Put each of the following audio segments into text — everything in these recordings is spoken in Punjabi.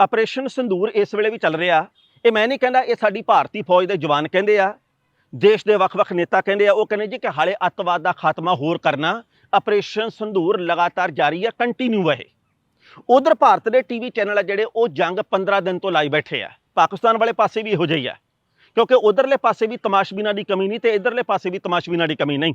ਆਪਰੇਸ਼ਨ ਸੰਧੂਰ ਇਸ ਵੇਲੇ ਵੀ ਚੱਲ ਰਿਹਾ। ਇਹ ਮੈਂ ਨਹੀਂ ਕਹਿੰਦਾ ਇਹ ਸਾਡੀ ਭਾਰਤੀ ਫੌਜ ਦੇ ਜਵਾਨ ਕਹਿੰਦੇ ਆ, ਦੇਸ਼ ਦੇ ਵੱਖ-ਵੱਖ ਨੇਤਾ ਕਹਿੰਦੇ ਆ, ਉਹ ਕਹਿੰਦੇ ਜੀ ਕਿ ਹਾਲੇ ਅੱਤਵਾਦ ਦਾ ਖਾਤਮਾ ਹੋਰ ਕਰਨਾ, ਆਪਰੇਸ਼ਨ ਸੰਧੂਰ ਲਗਾਤਾਰ ਜਾਰੀ ਆ ਕੰਟੀਨਿਊ ਹੈ ਉਧਰ ਭਾਰਤ ਦੇ ਟੀਵੀ ਚੈਨਲ ਆ ਜਿਹੜੇ, ਉਹ ਜੰਗ 15 ਦਿਨ ਤੋਂ ਲਾਈ ਬੈਠੇ ਆ। ਪਾਕਿਸਤਾਨ ਵਾਲੇ ਪਾਸੇ ਵੀ ਇਹੋ ਜਿਹੀ ਆ। ਕਿਉਂਕਿ ਉਧਰਲੇ ਪਾਸੇ ਵੀ ਤਮਾਸ਼ਬੀਨਾਂ ਦੀ ਕਮੀ ਨਹੀਂ ਤੇ ਇਧਰਲੇ ਪਾਸੇ ਵੀ ਤਮਾਸ਼ਬੀਨਾਂ ਦੀ ਕਮੀ ਨਹੀਂ।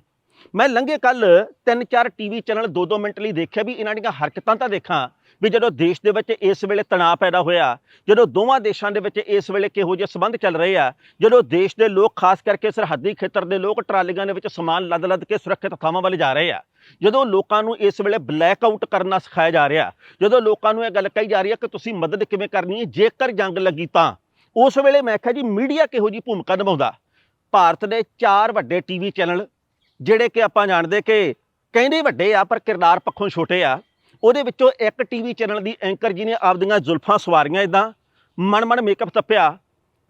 ਮੈਂ ਲੰਘੇ ਕੱਲ ਤਿੰਨ ਚਾਰ ਟੀਵੀ ਚੈਨਲ 2-2 ਮਿੰਟ ਲਈ ਦੇਖਿਆ ਵੀ ਇਹਨਾਂ ਦੀਆਂ ਹਰਕਤਾਂ ਤਾਂ ਦੇਖਾਂ ਵੀ ਜਦੋਂ ਦੇਸ਼ ਦੇ ਵਿੱਚ ਇਸ ਵੇਲੇ ਤਣਾਅ ਪੈਦਾ ਹੋਇਆ, ਜਦੋਂ ਦੋਵਾਂ ਦੇਸ਼ਾਂ ਦੇ ਵਿੱਚ ਇਸ ਵੇਲੇ ਕਿਹੋ ਜਿਹੇ ਸਬੰਧ ਚੱਲ ਰਹੇ ਆ, ਜਦੋਂ ਦੇਸ਼ ਦੇ ਲੋਕ ਖਾਸ ਕਰਕੇ ਸਰਹੱਦੀ ਖੇਤਰ ਦੇ ਲੋਕ ਟਰਾਲੀਆਂ ਦੇ ਵਿੱਚ ਸਮਾਨ ਲੱਦ-ਲੱਦ ਕੇ ਸੁਰੱਖਿਅਤ ਥਾਵਾਂ ਵੱਲ ਜਾ ਰਹੇ ਆ, ਜਦੋਂ ਲੋਕਾਂ ਨੂੰ ਇਸ ਵੇਲੇ ਬਲੈਕ ਆਊਟ ਕਰਨਾ ਸਿਖਾਇਆ ਜਾ ਰਿਹਾ, ਜਦੋਂ ਲੋਕਾਂ ਨੂੰ ਇਹ ਗੱਲ ਕਹੀ ਜਾ ਰਹੀ ਹੈ ਕਿ ਤੁਸੀਂ ਮਦਦ ਕਿਵੇਂ ਕਰਨੀ ਹੈ, ਜੇਕਰ ਜੰਗ ਲੱਗੀ ਤਾਂ, ਉਸ ਵੇਲੇ ਮੈਂ ਕਿਹਾ ਜੀ ਮੀਡੀਆ ਕਿਹੋ ਜੀ ਭੂਮਿਕਾ ਨਿਭਾਉਂਦਾ? ਭਾਰਤ ਦੇ ਚਾਰ ਵੱਡੇ ਟੀਵੀ ਚੈਨਲ ਜਿਹੜੇ ਕਿ ਆਪਾਂ ਜਾਣਦੇ ਕਿ ਕਹਿੰਦੇ ਵੱਡੇ ਆ, ਪਰ ਕਿਰਦਾਰ ਪੱਖੋਂ ਛੋਟੇ ਆ, ਉਹਦੇ ਵਿੱਚੋਂ ਇੱਕ ਟੀਵੀ ਚੈਨਲ ਦੀ ਐਂਕਰ ਜੀ ਨੇ ਆਪਦੀਆਂ ਜ਼ੁਲਫਾਂ ਸਵਾਰੀਆਂ ਇਦਾਂ ਮਨਮਨ ਮੇਕਅਪ ਤੱਪਿਆ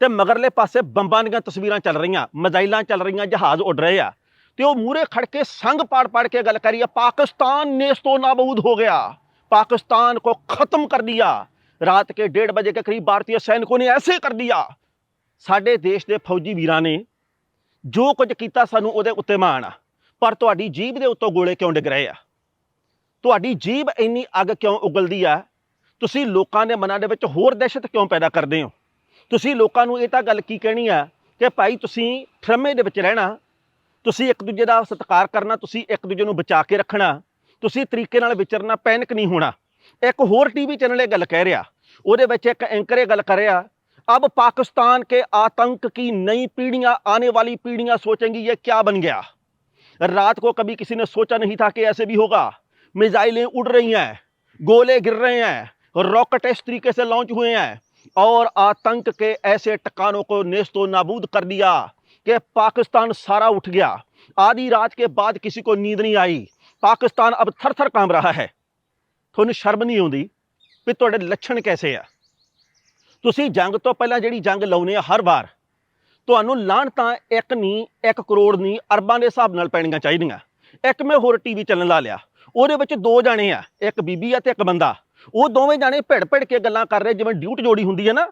ਤੇ ਮਗਰਲੇ ਪਾਸੇ ਬੰਬਾਂ ਦੀਆਂ ਤਸਵੀਰਾਂ ਚੱਲ ਰਹੀਆਂ, ਮਜ਼ਾਈਲਾਂ ਚੱਲ ਰਹੀਆਂ, ਜਹਾਜ਼ ਉੱਡ ਰਹੇ ਆ ਤੇ ਉਹ ਮੂਰੇ ਖੜ ਕੇ ਸੰਗ ਪਾੜ ਪਾੜ ਕੇ ਗੱਲ ਕਰੀ ਆ, ਪਾਕਿਸਤਾਨ ਨੇਸਤੋ ਨਾਬੂਦ ਹੋ ਗਿਆ, ਪਾਕਿਸਤਾਨ ਕੋ ਖਤਮ ਕਰ दिया ਰਾਤ ਕੇ डेढ़ ਵਜੇ के ਕਰੀਬ ਭਾਰਤੀ सैनिकों ਨੇ ਐਸੇ ਕਰ दिया ਸਾਡੇ ਦੇਸ਼ ਦੇ ਫੌਜੀ ਵੀਰਾਂ ਨੇ ਜੋ ਕੁਝ ਕੀਤਾ ਸਾਨੂੰ ਉਹਦੇ ਉੱਤੇ ਮਾਣ ਆ। ਪਰ ਤੁਹਾਡੀ ਜੀਭ ਦੇ ਉੱਤੋਂ ਗੋਲੇ ਕਿਉਂ ਡਿੱਗ ਰਹੇ ਆ ਤੁਹਾਡੀ ਜੀਭ ਇੰਨੀ ਅੱਗ ਕਿਉਂ ਉਗਲਦੀ ਆ ਤੁਸੀਂ ਲੋਕਾਂ ਦੇ ਮਨਾਂ ਦੇ ਵਿੱਚ ਹੋਰ ਦਹਿਸ਼ਤ ਕਿਉਂ ਪੈਦਾ ਕਰਦੇ ਹੋ ਤੁਸੀਂ ਲੋਕਾਂ ਨੂੰ ਇਹ ਤਾਂ ਗੱਲ ਕੀ ਕਹਿਣੀ ਆ ਕਿ ਭਾਈ ਤੁਸੀਂ ਠਰਮੇ ਦੇ ਵਿੱਚ ਰਹਿਣਾ ਤੁਸੀਂ ਇੱਕ ਦੂਜੇ ਦਾ ਸਤਿਕਾਰ ਕਰਨਾ ਤੁਸੀਂ ਇੱਕ ਦੂਜੇ ਨੂੰ ਬਚਾ ਕੇ ਰੱਖਣਾ ਤੁਸੀਂ ਤਰੀਕੇ ਨਾਲ ਵਿਚਰਨਾ ਪੈਨਿਕ ਨਹੀਂ ਹੋਣਾ ਇੱਕ ਹੋਰ ਟੀਵੀ ਚੈਨਲ ਇਹ ਗੱਲ ਕਹਿ ਰਿਹਾ ਉਹਦੇ ਵਿੱਚ ਇੱਕ ਐਂਕਰ ਇਹ ਗੱਲ ਕਰ ਰਿਹਾ अब पाकिस्तान के आतंक की नई पीढ़ियां आने वाली पीढ़ियां सोचेंगी ये क्या बन गया रात को कभी किसी ने सोचा नहीं था कि ऐसे भी होगा मिसाइलें उड़ रही हैं गोले गिर रहे हैं रॉकेट इस तरीके से लॉन्च हुए हैं और आतंक के ऐसे टकानों को नेस्तो नाबूद कर दिया कि पाकिस्तान सारा उठ गया आधी रात के बाद किसी को नींद नहीं आई पाकिस्तान अब थर थर कांप रहा है ਤੁਹਾਨੂੰ ਸ਼ਰਮ ਨਹੀਂ ਆਉਂਦੀ ਵੀ ਤੁਹਾਡੇ ਲੱਛਣ ਕੈਸੇ ਆ ਤੁਸੀਂ ਜੰਗ ਤੋਂ ਪਹਿਲਾਂ ਜਿਹੜੀ ਜੰਗ ਲਾਉਨੇ ਆ ਹਰ ਵਾਰ ਤੁਹਾਨੂੰ ਲਾਹਣਤਾਂ ਇੱਕ ਨਹੀਂ 1 ਕਰੋੜ ਨਹੀਂ, ਅਰਬਾਂ ਦੇ ਹਿਸਾਬ ਨਾਲ ਪੈਣੀਆਂ ਚਾਹੀਦੀਆਂ। ਇੱਕ ਮੈਂ ਹੋਰ ਟੀਵੀ ਚੈਨਲ ਲਾ ਲਿਆ। ਉਹਦੇ ਵਿੱਚ ਦੋ ਜਾਣੇ ਆ, ਇੱਕ ਬੀਬੀ ਆ ਤੇ ਇੱਕ ਬੰਦਾ। ਉਹ ਦੋਵੇਂ ਜਾਣੇ ਭਿੜ ਭਿੜ ਕੇ ਗੱਲਾਂ ਕਰ ਰਹੇ, ਜਿਵੇਂ ਡਿਊਟ ਜੋੜੀ ਹੁੰਦੀ ਹੈ ਨਾ,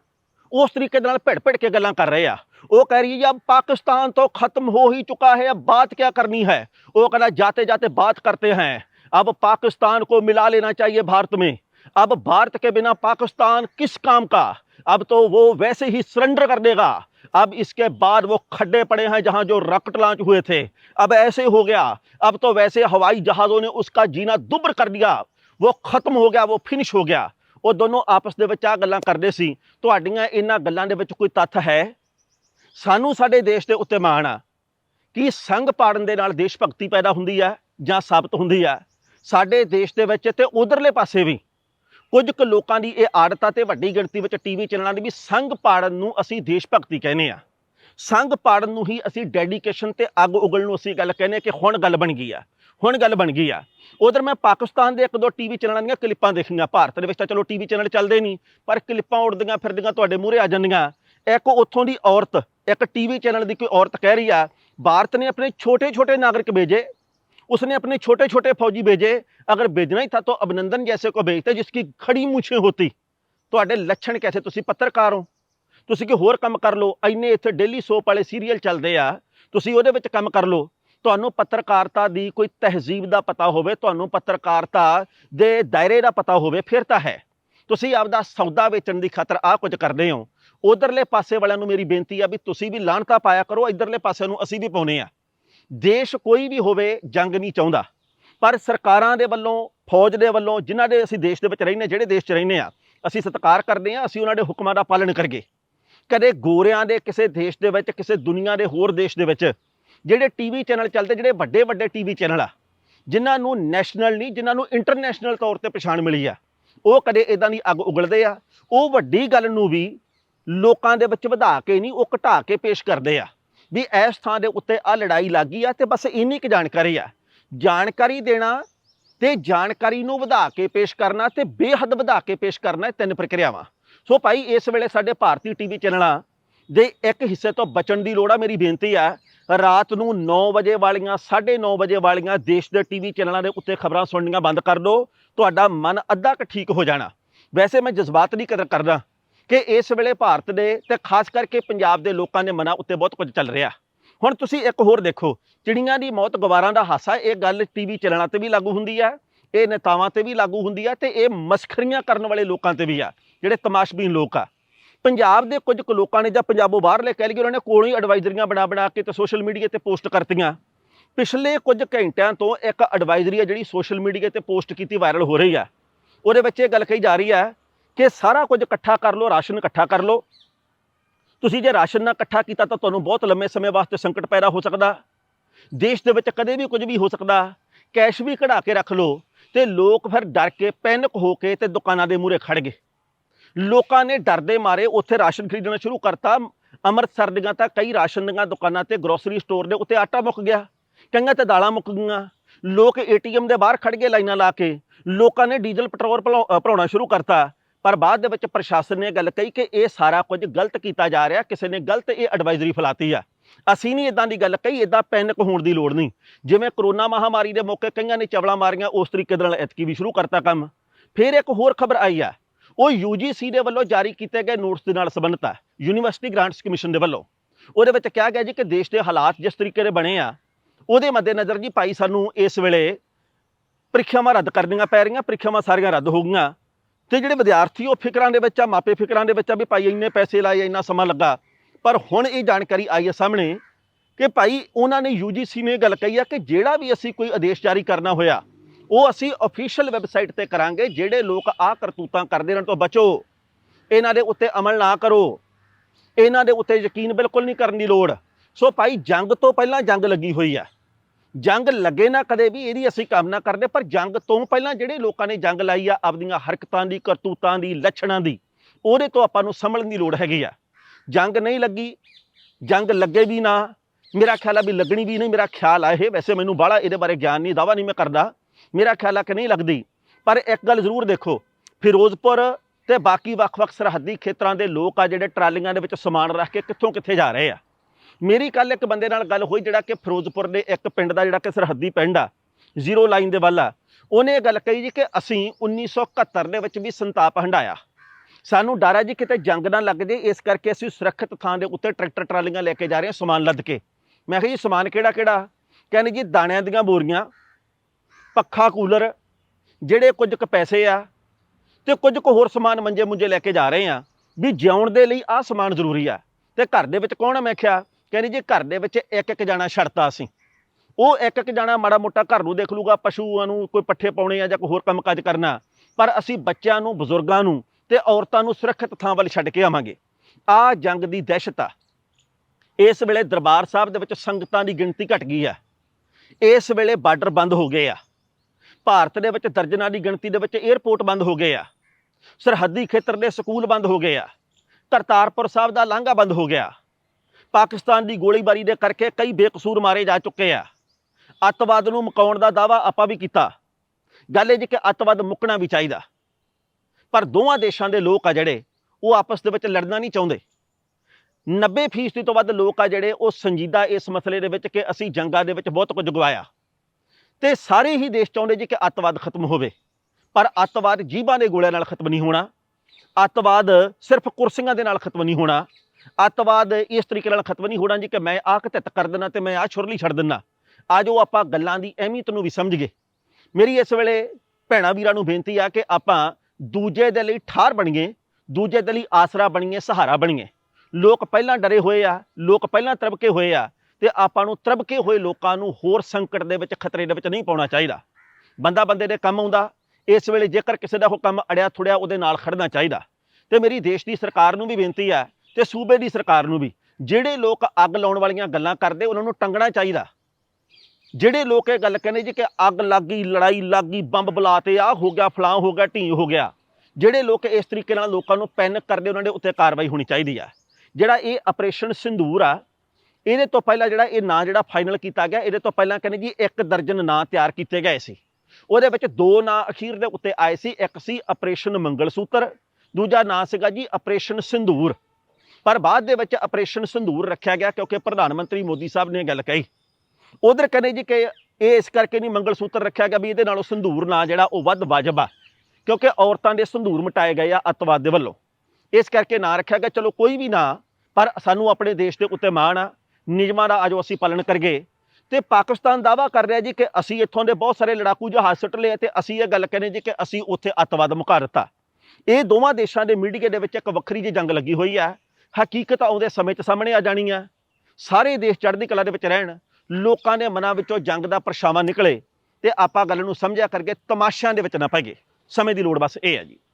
ਉਸ ਤਰੀਕੇ ਦੇ ਨਾਲ ਭਿੜ ਭਿੜ ਕੇ ਗੱਲਾਂ ਕਰ ਰਹੇ ਆ। ਉਹ ਕਹਿ ਰਹੀ ਹੈ ਅਬ ਪਾਕਿਸਤਾਨ ਤੋਂ ਖਤਮ ਹੋ ਹੀ ਚੁੱਕਾ ਹੈ ਅਬ ਬਾਤ ਕੀ ਕਰਨੀ ਹੈ? ਉਹ ਕਹਿੰਦਾ, ਜਾਤੇ ਜਾਤੇ ਬਾਤ ਕਰਤੇ ਹੈ। अब ਪਾਕਿਸਤਾਨ ਕੋ ਮਿਲਾ ਲੈਣਾ ਚਾਹੀਏ ਭਾਰਤ में ਅਬ ਭਾਰਤ ਕੇ बिना ਪਾਕਿਸਤਾਨ ਕਿਸ ਕੰਮ ਕਾ? ਅਬ तो ਵੋ ਵੈਸੇ ਹੀ ਸਰੈਂਡਰ ਕਰ ਦੇਗਾ। अब इसके बाद वो खड्डे पड़े हैं जहां जो रॉकेट लॉन्च हुए थे अब ऐसे हो गया अब तो वैसे हवाई जहाजों ने उसका जीना दुब्र कर दिया वो खत्म हो गया वो फिनिश हो गया ਉਹ ਦੋਨੋਂ ਆਪਸ ਦੇ ਵਿੱਚ ਆ ਗੱਲਾਂ ਕਰਦੇ ਸੀ ਤੁਹਾਡੀਆਂ ਇਹਨਾਂ ਗੱਲਾਂ ਦੇ ਵਿੱਚ ਕੋਈ ਤੱਥ ਹੈ ਸਾਨੂੰ ਸਾਡੇ ਦੇਸ਼ ਦੇ ਉੱਤੇ ਮਾਣ ਆ ਕਿ ਸੰਗ ਪਾੜਨ ਦੇ ਨਾਲ ਦੇਸ਼ ਭਗਤੀ ਪੈਦਾ ਹੁੰਦੀ ਹੈ ਜਾਂ ਸਾਬਤ ਹੁੰਦੀ ਹੈ ਸਾਡੇ ਦੇਸ਼ ਦੇ ਵਿੱਚ ਤੇ ਉਧਰਲੇ ਪਾਸੇ ਵੀ ਕੁਝ ਕੁ ਲੋਕਾਂ ਦੀ ਇਹ ਆਦਤ ਆ ਤੇ ਵੱਡੀ ਗਿਣਤੀ ਵਿੱਚ ਟੀਵੀ ਚੈਨਲਾਂ ਦੀ ਵੀ ਸੰਘ ਪਾੜਨ ਨੂੰ ਅਸੀਂ ਦੇਸ਼ ਭਗਤੀ ਕਹਿੰਦੇ ਆ ਸੰਘ ਪਾੜਨ ਨੂੰ ਹੀ ਅਸੀਂ ਡੈਡੀਕੇਸ਼ਨ ਤੇ ਅੱਗ ਉਗਲ ਨੂੰ ਅਸੀਂ ਗੱਲ ਕਹਿੰਦੇ ਕਿ ਹੁਣ ਗੱਲ ਬਣ ਗਈ ਆ, ਹੁਣ ਗੱਲ ਬਣ ਗਈ ਆ। ਉਧਰ ਮੈਂ ਪਾਕਿਸਤਾਨ ਦੇ ਇੱਕ ਦੋ ਟੀਵੀ ਚੈਨਲਾਂ ਦੀਆਂ ਕਲਿੱਪਾਂ ਦੇਖੀਆਂ, ਭਾਰਤ ਦੇ ਵਿੱਚ ਤਾਂ ਚਲੋ ਟੀਵੀ ਚੈਨਲ ਚੱਲਦੇ ਨਹੀਂ, ਪਰ ਕਲਿੱਪਾਂ ਉੜਦੀਆਂ ਫਿਰਦੀਆਂ ਤੁਹਾਡੇ ਮੂਹਰੇ ਆ ਜਾਂਦੀਆਂ। ਇੱਕ ਉੱਥੋਂ ਦੀ ਔਰਤ, ਇੱਕ ਟੀਵੀ ਚੈਨਲ ਦੀ ਕੋਈ ਔਰਤ ਕਹਿ ਰਹੀ ਆ, ਭਾਰਤ ਨੇ ਆਪਣੇ ਛੋਟੇ ਛੋਟੇ ਨਾਗਰਿਕ ਭੇਜੇ उसने अपने छोटे छोटे फौजी भेजे अगर भेजना ही था तो अभिनंदन जैसे को भेजते जिसकी खड़ी मूछें होती ਤੁਹਾਡੇ ਲੱਛਣ ਕੈਸੇ ਤੁਸੀਂ ਪੱਤਰਕਾਰ ਹੋ ਤੁਸੀਂ ਕਿ ਹੋਰ ਕੰਮ ਕਰ ਲਓ ਇੰਨੇ ਇੱਥੇ ਡੇਲੀ ਸੋਪ ਵਾਲੇ ਸੀਰੀਅਲ ਚੱਲਦੇ ਆ ਤੁਸੀਂ ਉਹਦੇ ਵਿੱਚ ਕੰਮ ਕਰ ਲਓ ਤੁਹਾਨੂੰ ਪੱਤਰਕਾਰਤਾ ਦੀ ਕੋਈ ਤਹਿਜ਼ੀਬ ਦਾ ਪਤਾ ਹੋਵੇ ਤੁਹਾਨੂੰ ਪੱਤਰਕਾਰਤਾ ਦੇ ਦਾਇਰੇ ਦਾ ਪਤਾ ਹੋਵੇ ਫਿਰ ਤਾਂ ਹੈ ਤੁਸੀਂ ਆਪਦਾ ਸੌਦਾ ਵੇਚਣ ਦੀ ਖਾਤਰ ਆਹ ਕੁਝ ਕਰਦੇ ਹੋ ਉਧਰਲੇ ਪਾਸੇ ਵਾਲਿਆਂ ਨੂੰ ਮੇਰੀ ਬੇਨਤੀ ਆ ਵੀ ਤੁਸੀਂ ਵੀ ਲਾਹਣਤਾ ਪਾਇਆ ਕਰੋ ਇਧਰਲੇ ਪਾਸੇ ਨੂੰ ਅਸੀਂ ਵੀ ਪਾਉਨੇ ਆ ਦੇਸ਼ ਕੋਈ ਵੀ ਹੋਵੇ, ਜੰਗ ਨਹੀਂ ਚਾਹੁੰਦਾ। ਪਰ ਸਰਕਾਰਾਂ ਦੇ ਵੱਲੋਂ, ਫੌਜ ਦੇ ਵੱਲੋਂ, ਜਿਨ੍ਹਾਂ ਦੇ ਅਸੀਂ ਦੇਸ਼ ਦੇ ਵਿੱਚ ਰਹਿੰਦੇ ਜਿਹੜੇ ਦੇਸ਼ 'ਚ ਰਹਿੰਦੇ ਆ ਅਸੀਂ ਸਤਿਕਾਰ ਕਰਦੇ ਆ ਅਸੀਂ ਉਹਨਾਂ ਦੇ ਹੁਕਮਾਂ ਦਾ ਪਾਲਣ ਕਰਗੇ ਕਦੇ ਗੋਰਿਆਂ ਦੇ, ਕਿਸੇ ਦੇਸ਼ ਦੇ ਵਿੱਚ, ਕਿਸੇ ਦੁਨੀਆ ਦੇ ਹੋਰ ਦੇਸ਼ ਦੇ ਵਿੱਚ, ਜਿਹੜੇ ਟੀਵੀ ਚੈਨਲ ਚੱਲਦੇ, ਜਿਹੜੇ ਵੱਡੇ ਵੱਡੇ ਟੀਵੀ ਚੈਨਲ ਆ, ਜਿਨ੍ਹਾਂ ਨੂੰ ਨੈਸ਼ਨਲ ਨਹੀਂ, ਜਿਨ੍ਹਾਂ ਨੂੰ ਇੰਟਰਨੈਸ਼ਨਲ ਤੌਰ ਤੇ ਪਛਾਣ ਮਿਲੀ ਆ, ਉਹ ਕਦੇ ਇਦਾਂ ਦੀ ਅੱਗ ਉਗਲਦੇ ਆ। ਉਹ ਵੱਡੀ ਗੱਲ ਨੂੰ ਵੀ ਲੋਕਾਂ ਦੇ ਵਿੱਚ ਵਧਾ ਕੇ ਨਹੀਂ, ਉਹ ਘਟਾ ਕੇ ਪੇਸ਼ ਕਰਦੇ ਆ। ਵੀ ਇਸ ਥਾਂ ਦੇ ਉੱਤੇ ਆ ਲੜਾਈ ਲੱਗੀ ਆ ਤੇ ਬਸ ਇੰਨੀ ਕੁ ਜਾਣਕਾਰੀ ਆ। ਜਾਣਕਾਰੀ ਦੇਣਾ ਤੇ ਜਾਣਕਾਰੀ ਨੂੰ ਵਧਾ ਕੇ ਪੇਸ਼ ਕਰਨਾ ਤੇ ਬੇਹੱਦ ਵਧਾ ਕੇ ਪੇਸ਼ ਕਰਨਾ ਇਹ ਤਿੰਨ ਪ੍ਰਕਿਰਿਆਵਾਂ। ਸੋ ਭਾਈ, ਇਸ ਵੇਲੇ ਸਾਡੇ ਭਾਰਤੀ ਟੀਵੀ ਚੈਨਲਾਂ ਦੇ ਇੱਕ ਹਿੱਸੇ ਤੋਂ ਬਚਣ ਦੀ ਲੋੜ ਆ, ਮੇਰੀ ਬੇਨਤੀ ਆ। ਰਾਤ ਨੂੰ 9 ਵਜੇ ਵਾਲੀਆਂ 9:30 ਵਜੇ ਵਾਲੀਆਂ ਦੇਸ਼ ਦੇ ਟੀਵੀ ਚੈਨਲਾਂ ਦੇ ਉੱਤੇ ਖਬਰਾਂ ਸੁਣਨੀਆਂ ਬੰਦ ਕਰ ਦਿਓ। ਤੁਹਾਡਾ ਮਨ ਅੱਧਾ ਕੁ ਠੀਕ ਹੋ ਜਾਣਾ। ਵੈਸੇ ਮੈਂ ਜਜ਼ਬਾਤ ਨਹੀਂ ਕਦਰ ਕਰਦਾ। ਕਿ ਇਸ ਵੇਲੇ ਭਾਰਤ ਦੇ ਤੇ ਖਾਸ ਕਰਕੇ ਪੰਜਾਬ ਦੇ ਲੋਕਾਂ ਦੇ ਮਨਾਂ ਉੱਤੇ ਬਹੁਤ ਕੁਝ ਚੱਲ ਰਿਹਾ। ਹੁਣ ਤੁਸੀਂ ਇੱਕ ਹੋਰ ਦੇਖੋ, ਚਿੜੀਆਂ ਦੀ ਮੌਤ ਗਵਾਰਾਂ ਦਾ ਹਾਸਾ, ਇਹ ਗੱਲ ਟੀਵੀ ਚੈਨਲਾਂ ਤੇ ਵੀ ਲਾਗੂ ਹੁੰਦੀ ਆ, ਇਹ ਨੇਤਾਵਾਂ ਤੇ ਵੀ ਲਾਗੂ ਹੁੰਦੀ ਆ ਤੇ ਇਹ ਮਸਖਰੀਆਂ ਕਰਨ ਵਾਲੇ ਲੋਕਾਂ ਤੇ ਵੀ ਆ, ਜਿਹੜੇ ਤਮਾਸ਼ਬੀਨ ਲੋਕ ਆ। ਪੰਜਾਬ ਦੇ ਕੁਝ ਕੁ ਲੋਕਾਂ ਨੇ ਜਾਂ ਪੰਜਾਬੋਂ ਬਾਹਰਲੇ ਕਹਿ ਲਈਏ, ਉਹਨਾਂ ਨੇ ਕੋਲੋਂ ਹੀ ਐਡਵਾਈਜ਼ਰੀਆਂ ਬਣਾ ਬਣਾ ਕੇ ਤੇ ਸੋਸ਼ਲ ਮੀਡੀਆ ਤੇ ਪੋਸਟ ਕਰਤੀਆਂ। ਪਿਛਲੇ ਕੁਝ ਘੰਟਿਆਂ ਤੋਂ ਇੱਕ ਐਡਵਾਈਜ਼ਰੀ ਆ ਜਿਹੜੀ ਸੋਸ਼ਲ ਮੀਡੀਆ ਤੇ ਪੋਸਟ ਕੀਤੀ ਵਾਇਰਲ ਹੋ ਰਹੀ ਆ। ਉਹਦੇ ਵਿੱਚ ਇਹ ਗੱਲ ਕਹੀ ਜਾ ਰਹੀ ਹੈ ਕਿ ਸਾਰਾ ਕੁਝ ਇਕੱਠਾ ਕਰ ਲਓ, ਰਾਸ਼ਨ ਇਕੱਠਾ ਕਰ ਲਓ। ਤੁਸੀਂ ਜੇ ਰਾਸ਼ਨ ਨਾ ਇਕੱਠਾ ਕੀਤਾ ਤਾਂ ਤੁਹਾਨੂੰ ਬਹੁਤ ਲੰਮੇ ਸਮੇਂ ਵਾਸਤੇ ਸੰਕਟ ਪੈਦਾ ਹੋ ਸਕਦਾ। ਦੇਸ਼ ਦੇ ਵਿੱਚ ਕਦੇ ਵੀ ਕੁਝ ਵੀ ਹੋ ਸਕਦਾ। ਕੈਸ਼ ਵੀ ਕਢਾ ਕੇ ਰੱਖ ਲਓ ਤੇ ਲੋਕ ਫਿਰ ਡਰ ਕੇ ਪੈਨਿਕ ਹੋ ਕੇ ਤੇ ਦੁਕਾਨਾਂ ਦੇ ਮੂਹਰੇ ਖੜ ਗਏ। ਲੋਕਾਂ ਨੇ ਡਰ ਦੇ ਮਾਰੇ ਉੱਥੇ ਰਾਸ਼ਨ ਖਰੀਦਣਾ ਸ਼ੁਰੂ ਕਰਤਾ। ਅੰਮ੍ਰਿਤਸਰ ਦੀਆਂ ਤਾਂ ਕਈ ਰਾਸ਼ਨ ਦੀਆਂ ਦੁਕਾਨਾਂ ਤੇ ਗਰੋਸਰੀ ਸਟੋਰ ਦੇ ਉੱਤੇ ਆਟਾ ਮੁੱਕ ਗਿਆ। ਕਈਆਂ ਤੇ ਦਾਲਾਂ ਮੁੱਕ ਗਈਆਂ। ਲੋਕ ਏਟੀਐਮ ਦੇ ਬਾਹਰ ਖੜ ਗਏ ਲਾਈਨਾਂ ਲਾ ਕੇ। ਲੋਕਾਂ ਨੇ ਡੀਜ਼ਲ, ਪੈਟਰੋਲ ਭਲਾਉ- ਭਰਾਉਣਾ ਸ਼ੁਰੂ ਕਰਤਾ। ਪਰ ਬਾਅਦ ਦੇ ਵਿੱਚ ਪ੍ਰਸ਼ਾਸਨ ਨੇ ਗੱਲ ਕਹੀ ਕਿ ਇਹ ਸਾਰਾ ਕੁਝ ਗਲਤ ਕੀਤਾ ਜਾ ਰਿਹਾ, ਕਿਸੇ ਨੇ ਗਲਤ ਇਹ ਐਡਵਾਈਜ਼ਰੀ ਫੈਲਾਤੀ ਆ। ਅਸੀਂ ਨਹੀਂ ਇਦਾਂ ਦੀ ਗੱਲ ਕਹੀ ਇਦਾਂ ਪੈਨਿਕ ਹੋਣ ਦੀ ਲੋੜ ਨਹੀਂ। ਜਿਵੇਂ ਕਰੋਨਾ ਮਹਾਮਾਰੀ ਦੇ ਮੌਕੇ ਕਈਆਂ ਨੇ ਚਵਲਾ ਮਾਰੀਆਂ, ਉਸ ਤਰੀਕੇ ਦੇ ਨਾਲ ਐਤਕੀ ਵੀ ਸ਼ੁਰੂ ਕਰਤਾ ਕੰਮ। ਫਿਰ ਇੱਕ ਹੋਰ ਖਬਰ ਆਈ ਆ। ਉਹ UGC ਦੇ ਵੱਲੋਂ ਜਾਰੀ ਕੀਤੇ ਗਏ ਨੋਟਸ ਦੇ ਨਾਲ ਸੰਬੰਧਿਤ ਹੈ ਯੂਨੀਵਰਸਿਟੀ ਗ੍ਰਾਂਟਸ ਕਮਿਸ਼ਨ ਦੇ ਵੱਲੋਂ। ਉਹਦੇ ਵਿੱਚ ਕਿਹਾ ਗਿਆ ਜੀ ਕਿ ਦੇਸ਼ ਦੇ ਹਾਲਾਤ ਜਿਸ ਤਰੀਕੇ ਦੇ ਬਣੇ ਆ, ਉਹਦੇ ਮੱਦੇਨਜ਼ਰ ਜੀ ਭਾਈ ਸਾਨੂੰ ਇਸ ਵੇਲੇ ਪ੍ਰੀਖਿਆਵਾਂ ਰੱਦ ਕਰਨੀਆਂ ਪੈ ਰਹੀਆਂ, ਪ੍ਰੀਖਿਆਵਾਂ ਸਾਰੀਆਂ ਰੱਦ ਹੋ ਗਈਆਂ। ਤੇ ਜਿਹੜੇ ਵਿਦਿਆਰਥੀ ਉਹ ਫਿਕਰਾਂ ਦੇ ਵਿੱਚ ਆ, ਮਾਪੇ ਫਿਕਰਾਂ ਦੇ ਵਿੱਚ ਆ ਵੀ ਭਾਈ ਇੰਨੇ ਪੈਸੇ ਲਾਏ, ਇੰਨਾ ਸਮਾਂ ਲੱਗਾ। ਪਰ ਹੁਣ ਇਹ ਜਾਣਕਾਰੀ ਆਈ ਹੈ ਸਾਹਮਣੇ ਕਿ ਭਾਈ ਉਹਨਾਂ ਨੇ UGC ਨੇ ਇਹ ਗੱਲ ਕਹੀ ਆ ਕਿ ਜਿਹੜਾ ਵੀ ਅਸੀਂ ਕੋਈ ਆਦੇਸ਼ ਜਾਰੀ ਕਰਨਾ ਹੋਇਆ, ਉਹ ਅਸੀਂ ਅਫੀਸ਼ੀਅਲ ਵੈਬਸਾਈਟ ਤੇ ਕਰਾਂਗੇ, ਜਿਹੜੇ ਲੋਕ ਆ ਕਰਤੂਤਾਂ ਕਰਦੇ ਰਹਿਣ ਤੋਂ ਬਚੋ। ਇਹਨਾਂ ਦੇ ਉੱਤੇ ਅਮਲ ਨਾ ਕਰੋ। ਇਹਨਾਂ ਦੇ ਉੱਤੇ ਯਕੀਨ ਬਿਲਕੁਲ ਨਹੀਂ ਕਰਨ ਦੀ ਲੋੜ। ਸੋ ਭਾਈ ਜੰਗ ਤੋਂ ਪਹਿਲਾਂ ਜੰਗ ਲੱਗੀ ਹੋਈ ਆ। ਜੰਗ ਲੱਗੇ ਨਾ ਕਦੇ ਵੀ, ਇਹਦੀ ਅਸੀਂ ਕਾਮਨਾ ਕਰਦੇ ਪਰ ਜੰਗ ਤੋਂ ਪਹਿਲਾਂ ਜਿਹੜੇ ਲੋਕਾਂ ਨੇ ਜੰਗ ਲਾਈ ਆ, ਆਪਦੀਆਂ ਹਰਕਤਾਂ ਦੀ, ਕਰਤੂਤਾਂ ਦੀ, ਲੱਛਣਾਂ ਦੀ, ਉਹਦੇ ਤੋਂ ਆਪਾਂ ਨੂੰ ਸੰਭਲਣ ਦੀ ਲੋੜ ਹੈਗੀ ਆ। ਜੰਗ ਨਹੀਂ ਲੱਗੀ, ਜੰਗ ਲੱਗੇ ਵੀ ਨਾ, ਮੇਰਾ ਖਿਆਲ ਆ ਵੀ ਲੱਗਣੀ ਵੀ ਨਹੀਂ, ਮੇਰਾ ਖਿਆਲ ਆ ਇਹ, ਵੈਸੇ ਮੈਨੂੰ ਬਾਹਲਾ ਇਹਦੇ ਬਾਰੇ ਗਿਆਨ ਨਹੀਂ ਦਾਵਾ ਨਹੀਂ ਮੈਂ ਕਰਦਾ, ਮੇਰਾ ਖਿਆਲ ਆ ਕਿ ਨਹੀਂ ਲੱਗਦੀ। ਪਰ ਇੱਕ ਗੱਲ ਜ਼ਰੂਰ ਦੇਖੋ, ਫਿਰੋਜ਼ਪੁਰ ਤੇ ਬਾਕੀ ਵੱਖ-ਵੱਖ ਸਰਹੱਦੀ ਖੇਤਰਾਂ ਦੇ ਲੋਕ ਆ ਜਿਹੜੇ ਟਰਾਲੀਆਂ ਦੇ ਵਿੱਚ ਸਮਾਨ ਰੱਖ ਕੇ ਕਿੱਥੋਂ ਕਿੱਥੇ ਜਾ ਰਹੇ ਆ। ਮੇਰੀ ਕੱਲ ਇੱਕ ਬੰਦੇ ਨਾਲ ਗੱਲ ਹੋਈ ਜਿਹੜਾ ਕਿ ਫਿਰੋਜ਼ਪੁਰ ਦੇ ਇੱਕ ਪਿੰਡ ਦਾ ਜਿਹੜਾ ਕਿ ਸਰਹੱਦੀ ਪਿੰਡ ਆ, ਜ਼ੀਰੋ ਲਾਈਨ ਦੇ ਵੱਲ ਆ। ਉਹਨੇ ਇਹ ਗੱਲ ਕਹੀ ਜੀ ਕਿ ਅਸੀਂ 1971 ਦੇ ਵਿੱਚ ਵੀ ਸੰਤਾਪ ਹੰਡਾਇਆ। ਸਾਨੂੰ ਡਰ ਹੈ ਜੀ ਕਿਤੇ ਜੰਗ ਨਾ ਲੱਗ ਜੇ, ਇਸ ਕਰਕੇ ਅਸੀਂ ਸੁਰੱਖਿਅਤ ਥਾਂ ਦੇ ਉੱਤੇ ਟਰੈਕਟਰ ਟਰਾਲੀਆਂ ਲੈ ਕੇ ਜਾ ਰਹੇ ਹਾਂ ਸਮਾਨ ਲੱਦ ਕੇ। ਮੈਂ ਕਿਹਾ ਜੀ, ਸਮਾਨ ਕਿਹੜਾ ਕਿਹੜਾ? ਕਹਿੰਦੇ ਜੀ, ਦਾਣਿਆਂ ਦੀਆਂ ਬੋਰੀਆਂ, ਪੱਖਾ ਕੂਲਰ, ਜਿਹੜੇ ਕੁਝ ਕੁ ਪੈਸੇ ਆ ਤੇ ਕੁਝ ਕੁ ਹੋਰ ਸਮਾਨ ਮੰਜੇ ਮੁੰਜੇ ਲੈ ਕੇ ਜਾ ਰਹੇ ਆ ਵੀ ਜਿਉਣ ਦੇ ਲਈ ਆਹ ਸਮਾਨ ਜ਼ਰੂਰੀ ਆ। ਤੇ ਘਰ ਦੇ ਵਿੱਚ ਕੌਣ ਆ, ਮੈਂ ਕਿਹਾ? ਕਹਿੰਦੀ ਜੀ ਘਰ ਦੇ ਵਿੱਚ ਇੱਕ ਇੱਕ ਜਾਣਾ ਛੱਡਤਾ ਅਸੀਂ, ਉਹ ਇੱਕ ਇੱਕ ਜਾਣਾ ਮਾੜਾ ਮੋਟਾ ਘਰ ਨੂੰ ਦੇਖ ਲੂਗਾ, ਪਸ਼ੂਆਂ ਨੂੰ ਕੋਈ ਪੱਠੇ ਪਾਉਣੇ ਆ ਜਾਂ ਕੋਈ ਹੋਰ ਕੰਮਕਾਜ ਕਰਨਾ, ਪਰ ਅਸੀਂ ਬੱਚਿਆਂ ਨੂੰ, ਬਜ਼ੁਰਗਾਂ ਨੂੰ ਤੇ ਔਰਤਾਂ ਨੂੰ ਸੁਰੱਖਿਅਤ ਥਾਂ ਵੱਲ ਛੱਡ ਕੇ ਆਵਾਂਗੇ। ਆ ਜੰਗ ਦੀ ਦਹਿਸ਼ਤ ਆ। ਇਸ ਵੇਲੇ ਦਰਬਾਰ ਸਾਹਿਬ ਦੇ ਵਿੱਚ ਸੰਗਤਾਂ ਦੀ ਗਿਣਤੀ ਘਟ ਗਈ ਆ। ਇਸ ਵੇਲੇ ਬਾਰਡਰ ਬੰਦ ਹੋ ਗਏ ਆ। ਭਾਰਤ ਦੇ ਵਿੱਚ ਦਰਜਨਾਂ ਦੀ ਗਿਣਤੀ ਦੇ ਵਿੱਚ 에ਅਰਪੋਰਟ ਬੰਦ ਹੋ ਗਏ ਆ। ਸਰਹੱਦੀ ਖੇਤਰ ਦੇ ਸਕੂਲ ਬੰਦ ਹੋ ਗਏ ਆ। ਕਰਤਾਰਪੁਰ ਸਾਹਿਬ ਦਾ ਲਾਂਘਾ ਬੰਦ ਹੋ ਗਿਆ। ਪਾਕਿਸਤਾਨ ਦੀ ਗੋਲੀਬਾਰੀ ਦੇ ਕਰਕੇ ਕਈ ਬੇਕਸੂਰ ਮਾਰੇ ਜਾ ਚੁੱਕੇ ਆ। ਅੱਤਵਾਦ ਨੂੰ ਮੁਕਾਉਣ ਦਾ ਦਾਵਾ ਆਪਾਂ ਵੀ ਕੀਤਾ। ਗੱਲ ਇਹ ਜੀ ਕਿ ਅੱਤਵਾਦ ਮੁੱਕਣਾ ਵੀ ਚਾਹੀਦਾ। ਪਰ ਦੋਵਾਂ ਦੇਸ਼ਾਂ ਦੇ ਲੋਕ ਆ ਜਿਹੜੇ, ਉਹ ਆਪਸ ਦੇ ਵਿੱਚ ਲੜਨਾ ਨਹੀਂ ਚਾਹੁੰਦੇ। 90% ਤੋਂ ਵੱਧ ਲੋਕ ਆ ਜਿਹੜੇ, ਉਹ ਸੰਜੀਦਾ ਇਸ ਮਸਲੇ ਦੇ ਵਿੱਚ ਕਿ ਅਸੀਂ ਜੰਗਾਂ ਦੇ ਵਿੱਚ ਬਹੁਤ ਕੁਝ ਗਵਾਇਆ ਤੇ ਸਾਰੇ ਹੀ ਦੇਸ਼ ਚਾਹੁੰਦੇ ਜੀ ਕਿ ਅੱਤਵਾਦ ਖਤਮ ਹੋਵੇ। ਪਰ ਅੱਤਵਾਦ ਜੀਬਾਂ ਦੇ ਗੋਲਿਆਂ ਨਾਲ ਖਤਮ ਨਹੀਂ ਹੋਣਾ। ਅੱਤਵਾਦ ਸਿਰਫ ਕੁਰਸੀਆਂ ਦੇ ਨਾਲ ਖਤਮ ਨਹੀਂ ਹੋਣਾ। ਅੱਤਵਾਦ ਇਸ ਤਰੀਕੇ ਨਾਲ ਖਤਮ ਨਹੀਂ ਹੋਣਾ ਜੀ ਕਿ ਮੈਂ ਆਹ ਕਤਿਤ ਕਰ ਦਿੰਨਾ ਤੇ ਮੈਂ ਆਹ ਛੁਰਲੀ ਛੱਡ ਦਿੰਨਾ। ਆਜੋ ਆਪਾਂ ਗੱਲਾਂ ਦੀ ਅਹਿਮੀਅਤ ਨੂੰ ਵੀ ਸਮਝ ਗਏ। ਮੇਰੀ ਇਸ ਵੇਲੇ ਭੈਣਾ ਵੀਰਾਂ ਨੂੰ ਬੇਨਤੀ ਆ ਕਿ ਆਪਾਂ ਦੂਜੇ ਦੇ ਲਈ ਠਾਰ ਬਣੀਏ ਦੂਜੇ ਦੇ ਲਈ ਆਸਰਾ ਬਣੀਏ ਸਹਾਰਾ ਬਣੀਏ ਲੋਕ ਪਹਿਲਾਂ ਡਰੇ ਹੋਏ ਆ, ਲੋਕ ਪਹਿਲਾਂ ਤਰਬਕੇ ਹੋਏ ਆ ਤੇ ਆਪਾਂ ਨੂੰ ਤਰਬਕੇ ਹੋਏ ਲੋਕਾਂ ਨੂੰ ਹੋਰ ਸੰਕਟ ਦੇ ਵਿੱਚ, ਖਤਰੇ ਦੇ ਵਿੱਚ ਨਹੀਂ ਪਾਉਣਾ ਚਾਹੀਦਾ। ਬੰਦਾ ਬੰਦੇ ਦੇ ਕੰਮ ਆਉਂਦਾ, ਇਸ ਵੇਲੇ ਜੇਕਰ ਕਿਸੇ ਦਾ ਉਹ ਕੰਮ ਅੜਿਆ ਥੁੜਿਆ ਉਹਦੇ ਨਾਲ ਖੜਨਾ ਚਾਹੀਦਾ। ਤੇ ਮੇਰੀ ਦੇਸ਼ ਦੀ ਸਰਕਾਰ ਨੂੰ ਵੀ ਬੇਨਤੀ ਆ ਤੇ ਸੂਬੇ ਦੀ ਸਰਕਾਰ ਨੂੰ ਵੀ। ਜਿਹੜੇ ਲੋਕ ਅੱਗ ਲਾਉਣ ਵਾਲੀਆਂ ਗੱਲਾਂ ਕਰਦੇ, ਉਹਨਾਂ ਨੂੰ ਟੰਗਣਾ ਚਾਹੀਦਾ। ਜਿਹੜੇ ਲੋਕ ਇਹ ਗੱਲ ਕਹਿੰਦੇ ਜੀ ਕਿ ਅੱਗ ਲੱਗੀ, ਲੜਾਈ ਲੱਗੀ, ਬੰਬ ਬਲਾਤੇ ਆ ਹੋ ਗਿਆ, ਫਲਾਂ ਹੋ ਗਿਆ ਢੀਂ ਹੋ ਗਿਆ। ਜਿਹੜੇ ਲੋਕ ਇਸ ਤਰੀਕੇ ਨਾਲ ਲੋਕਾਂ ਨੂੰ ਪੈਨਿਕ ਕਰਦੇ, ਉਹਨਾਂ ਦੇ ਉੱਤੇ ਕਾਰਵਾਈ ਹੋਣੀ ਚਾਹੀਦੀ ਆ। ਜਿਹੜਾ ਇਹ ਆਪਰੇਸ਼ਨ ਸਿੰਦੂਰ ਆ, ਇਹਦੇ ਤੋਂ ਪਹਿਲਾਂ ਜਿਹੜਾ ਇਹ ਨਾਂ ਜਿਹੜਾ ਫਾਈਨਲ ਕੀਤਾ ਗਿਆ, ਇਹਦੇ ਤੋਂ ਪਹਿਲਾਂ ਕਹਿੰਦੇ ਜੀ ਇੱਕ ਦਰਜਨ ਨਾਂ ਤਿਆਰ ਕੀਤੇ ਗਏ ਸੀ। ਉਹਦੇ ਵਿੱਚ ਦੋ ਨਾਂ ਅਖੀਰ ਦੇ ਉੱਤੇ ਆਏ ਸੀ, ਇੱਕ ਸੀ ਆਪਰੇਸ਼ਨ ਮੰਗਲ ਸੂਤਰ ਦੂਜਾ ਨਾਂ ਸੀਗਾ ਜੀ ਆਪਰੇਸ਼ਨ ਸਿੰਦੂਰ। ਪਰ ਬਾਅਦ ਦੇ ਵਿੱਚ ਆਪਰੇਸ਼ਨ ਸੰਧੂਰ ਰੱਖਿਆ ਗਿਆ ਕਿਉਂਕਿ ਪ੍ਰਧਾਨ ਮੰਤਰੀ ਮੋਦੀ ਸਾਹਿਬ ਨੇ ਗੱਲ ਕਹੀ। ਉਧਰ ਕਹਿੰਦੇ ਜੀ ਕਿ ਇਹ ਇਸ ਕਰਕੇ ਨਹੀਂ ਮੰਗਲ ਸੂਤਰ ਰੱਖਿਆ ਗਿਆ ਵੀ ਇਹਦੇ ਨਾਲੋਂ ਸੰਧੂਰ ਨਾਂ ਜਿਹੜਾ ਉਹ ਵੱਧ ਵਾਜਬ ਆ, ਕਿਉਂਕਿ ਔਰਤਾਂ ਦੇ ਸੰਧੂਰ ਮਟਾਏ ਗਏ ਆ ਅੱਤਵਾਦ ਦੇ ਵੱਲੋਂ। ਇਸ ਕਰਕੇ ਨਾਂ ਰੱਖਿਆ ਗਿਆ, ਚਲੋ ਕੋਈ ਵੀ ਨਾ, ਪਰ ਸਾਨੂੰ ਆਪਣੇ ਦੇਸ਼ ਦੇ ਉੱਤੇ ਮਾਣ ਆ, ਨਿਯਮਾਂ ਦਾ ਆਜੋ ਅਸੀਂ ਪਾਲਣ ਕਰਗੇ ਤੇ ਪਾਕਿਸਤਾਨ ਦਾਵਾ ਕਰ ਰਿਹਾ ਜੀ ਕਿ ਅਸੀਂ ਇੱਥੋਂ ਦੇ ਬਹੁਤ ਸਾਰੇ ਲੜਾਕੂ ਜਹਾਜ਼ ਸੁੱਟ ਲਏ ਤੇ ਅਸੀਂ ਇਹ ਗੱਲ ਕਹਿੰਦੇ ਜੀ ਕਿ ਅਸੀਂ ਉੱਥੇ ਅੱਤਵਾਦ ਮੁਕਾ ਦਿੱਤਾ। ਇਹ ਦੋਵਾਂ ਦੇਸ਼ਾਂ ਦੇ ਮੀਡੀਆ ਦੇ ਵਿੱਚ ਇੱਕ ਵੱਖਰੀ ਜਿਹੀ ਜੰਗ ਲੱਗੀ ਹੋਈ ਹੈ ਹਕੀਕਤ ਆਉਂਦੇ ਸਮੇਂ 'ਚ ਸਾਹਮਣੇ ਆ ਜਾਣੀ ਆ ਸਾਰੇ ਦੇਸ਼ ਚੜ੍ਹਦੀ ਕਲਾ ਦੇ ਵਿੱਚ ਰਹਿਣ, ਲੋਕਾਂ ਦੇ ਮਨਾਂ ਵਿੱਚੋਂ ਜੰਗ ਦਾ ਪਰਛਾਵਾਂ ਨਿਕਲੇ ਤੇ ਆਪਾਂ ਗੱਲ ਨੂੰ ਸਮਝਿਆ ਕਰਕੇ ਤਮਾਸ਼ਿਆਂ ਦੇ ਵਿੱਚ ਨਾ ਪਾਈਏ ਸਮੇਂ ਦੀ ਲੋੜ ਬਸ ਇਹ ਹੈ ਜੀ।